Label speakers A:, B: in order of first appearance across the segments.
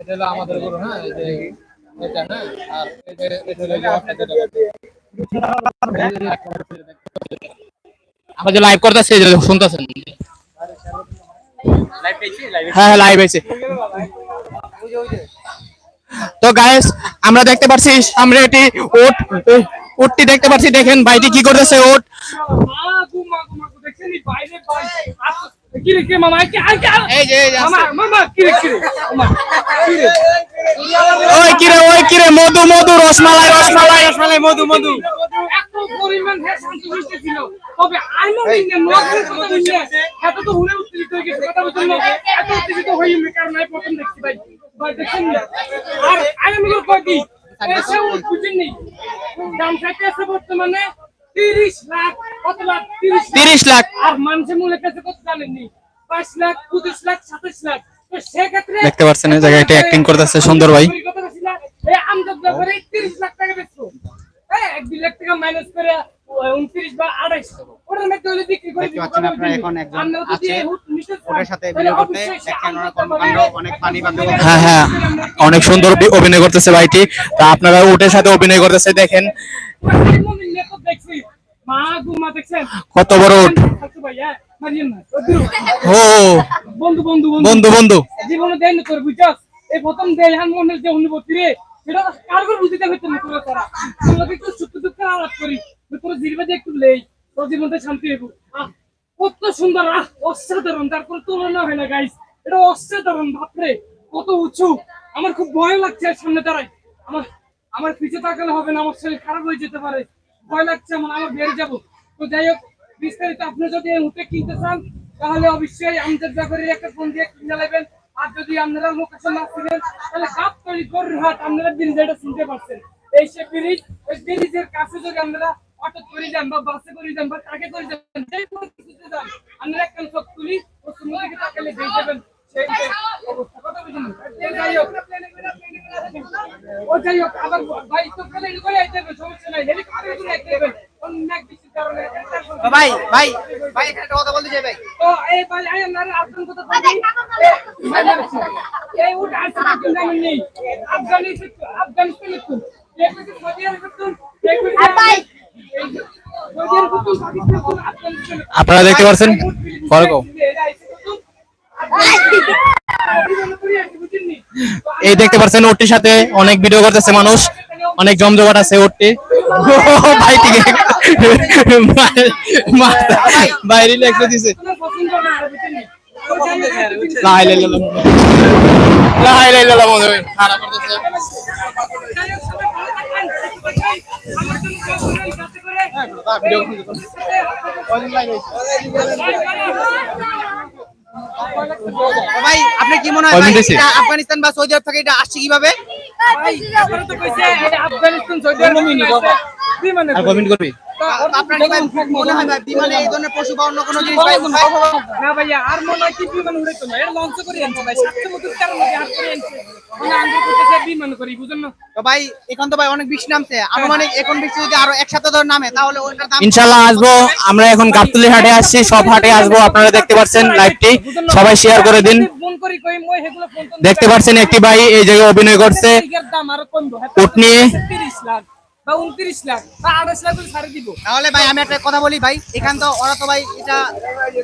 A: এটা হলো আমাদের গরু হ্যাঁ এই যে এটা হ্যাঁ আর এই যে এটা হলো যে আপনাদের আমরা যে লাইভ করতেছি এই যে শুনতেছেন হ্যাঁ হ্যাঁ লাইভ আছে তো গাইস আমরা দেখতে পাচ্ছি সামনে একটি ওট ওটটি দেখতে পাচ্ছি। দেখেন ভাইটি কি করতেছে ওট
B: মাগু মাগু মাগু দেখছেন এই বাইরে ভাই আচ্ছা, কি রে কি মামা কি আর কি
A: এই যে
B: মামা মামা কি রে কি রে মামা কি
A: ওই কিরে ওই কিরে মধু মধু রসমালাই রসমালাই
B: রসমালাই মধু মধু। এত পরিমাণ হ্যাঁ শান্তি হইতেছিল। তবে আইনো দিনে নোয়াখালী কথা হইছে এত তো হুলে উত্তেজিত হয়ে গেছে কথা বলছেন না এত উত্তেজিত হই আমি কারণ নাই প্রথম দেখছি ভাই। ভাই দেখছেন না? আর আমি কই কি এসে বুঝেন দাম চাইতে আছে বর্তমানে 30 লাখ কত লাখ? 30
A: তিরিশ লাখ।
B: আর মানুষের কাছে কত জানেননি পাঁচ লাখ পঁচিশ লাখ সাতাশ লাখ। তো সেক্ষেত্রে
A: দেখতে পাচ্ছেন এই জায়গায় একটা acting করতেছে সুন্দর ভাই।
B: এই আমজাদ ব্যাপারে তিরিশ লাখ টাকা বেচছো হ্যাঁ এক লাখ টাকা মাইনাস করে উনত্রিশ বা আড়াইশ ওটার মধ্যে হলে বিক্রি করে
C: দেখতে পাচ্ছেন আপনারা এখন একজন আছে, ওটার সাথে ভিডিও করতে দেখছেন ওনার কর্মকাণ্ড অনেক পানি বান্ধব।
A: হ্যাঁ হ্যাঁ। অনেক সুন্দর অভিনয় করতেছে ভাইটি। তা আপনারা উটের সাথে অভিনয় করতেছে দেখেন
B: দেখছি মা গুমা দেখছেন
A: কত বড়। ও
B: বন্ধু বন্ধু
A: বন্ধু। বন্ধু
B: জীবনে দেয় না তোর বুঝছস? এই প্রথম দেয় হান মনের যে অনুভূতি রে সেটা কারগর বুঝিতে হইতে না তোর তারা তোর একটু সুখ দুঃখ আলাপ করি তোর জিরবে একটু লেই তোর জীবনটা শান্তি হইব। কত সুন্দর আহ অসাধারণ। তার কোনো তুলনা হয় না গাইস এটা অসাধারণ বাপরে কত উঁচু। আমার খুব ভয় লাগছে সামনে দাঁড়াই আমার আমার পিছে তাকালে হবে না আমার শরীর খারাপ হয়ে যেতে পারে। ভয় লাগছে আমার আমার বেড়ে যাব। তো যাই হোক, বিস্তারিত আপনি যদি এই কিনতে চান, তাহলে অবশ্যই আমাদের ব্যাপারে একটা ফোন দিয়ে কিনে নেবেন। আর যদি আপনারা লোকেশন না ছিলেন তাহলে কাপ তৈরি গরুর হাট আপনারা ব্রিজ এটা শুনতে পারছেন। এই সে ব্রিজ ওই ব্রিজের কাছে যদি আপনারা অটো করে যান বা বাসে করে যান বা ট্রাকে করে যান যেই কোনো কিছুতে যান, আপনারা একটা চোখ তুলি ও সুন্দর দিকে তাকালে দিয়ে যাবেন অবস্থা। কথা বুঝুন যাই হোক, ও যাই হোক, আবার ভাই, তো করে সমস্যা নাই। হেলিকপ্টার করে অন্য
C: ভাই ভাই ভাই এখানে একটা কথা বলতে চাই ভাই।
B: তো এই ভাই আই কথা বলি। এই উঠ নেই। একটু একটু সৌদি আরব একটু ভাই সৌদি আরব একটু পাকিস্তান একটু আফগানিস্তান
A: আপনারা দেখতে পাচ্ছেন? ফরক। এই দেখতে পাচ্ছেন ওটির সাথে অনেক ভিডিও করতেছে মানুষ। অনেক জমজমাট আছে ওটি ভাই ঠিক বাইরে দিছে।
C: কি মনে হয় আফগানিস্তান বা সৌদি আরব থেকে এটা আসছে কীভাবে?
A: আফগানিস্তান আর কমেন্ট করবি?
C: ভাই মনে হয় ভাই বিমানে এই ধরনের পশু বা অন্য কোনো জিনিস ভাই? উঠায়?
B: না। ভাইয়া আর মনে হয় কি বিমান উড়াইতো না। এটা লঞ্চ করে আনছে ভাই। সাতশো মতো কারণ হাত করে আনছে। মানে আনতে করতেছে বিমান করি বুঝেন না?
C: তো এখন তো ভাই অনেক বৃষ্টি নামছে। আনুমানিক এখন বৃষ্টি যদি আরও এক সপ্তাহ ধরে নামে তাহলে
A: ইনশাল্লাহ আসব। আমরা এখন গাবতলি হাটে আসছি সব হাটে আসব। আপনারা দেখতে পাচ্ছেন লাইভটি সবাই শেয়ার করে দিন। দেখতে পাচ্ছেন একটি ভাই এই জায়গায় অভিনয় করছে। উট নিয়ে?
B: 30 লাখ বা 29 লাখ বা 28 লাখ করে ছাড়ে দিব।
C: তাহলে ভাই আমি একটা কথা বলি ভাই এখান তো ওরা তো ভাই এটা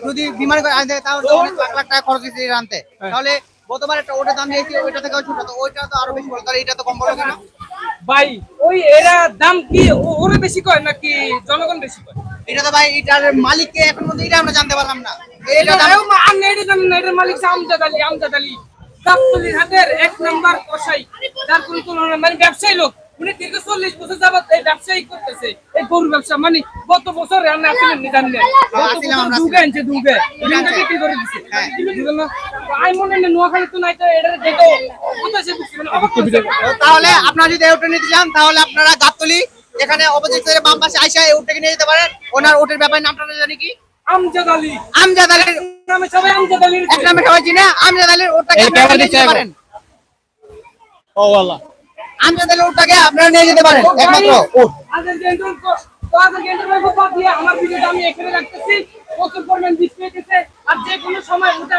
C: যদি বিমান করে আনতে তাহলে লাখ লাখ টাকা খরচ হয়েছে আনতে। তাহলে গতবার একটা ওটা দাম দিয়েছি ওইটা থেকে ছোট তো ওইটা তো আরও বেশি বড় তাহলে এটা তো কম বড় কেন?
B: ভাই ওই এরা দাম কি ওরা বেশি কয় নাকি জনগণ বেশি কয়?
C: এটা তো ভাই এটার মালিককে এখন পর্যন্ত এটা আমরা জানতে পারলাম না। এটা দাম
B: আর না এটার মালিক হচ্ছে আমজাদ আলী আমজাদ আলী। গাবতলির হাটের এক নাম্বার কসাই। যার কোনো তুলনা নেই। মানে ব্যবসায়ী লোক। উনি দীর্ঘ চল্লিশ বছর যাবত এই ব্যবসায়ী করতেছে। এই গরু ব্যবসা মানে গত বছর রান্না দুগে আনছে দুগে। বিক্রি করে দিছে।
C: হ্যাঁ।
B: বুঝলেন না? তো আমি মনে হয় নোয়াখালী তো নাই তো এটা বুঝছি মানে
C: তাহলে আপনারা যদি এই ওটা নিতে চান তাহলে আপনারা গাবতলি এখানে অপোজিট সাইডে বাম পাশে আইসা এই ওটাকে নিয়ে যেতে পারেন। ওনার ওটের ব্যাপারে নামটা জানি কি?
B: আমজাদ আলী।
C: আমজাদ আলীর
B: নামে সবাই আমজাদ আলীর
C: এক নামে সবাই চিনে আমজাদ আলীর ওটাকে
A: এখন।
C: পারেন।
A: ও আল্লাহ।
C: আমজাদ তাহলে ওটাকে আপনারা নিয়ে যেতে পারেন, একমাত্র
B: ভাই বাদ দিয়ে আমার ভিডিওটা আমি এখানে রাখতেছি। প্রচুর পরিমাণ বৃষ্টি হয়েছে আর যে কোনো সময় ওটা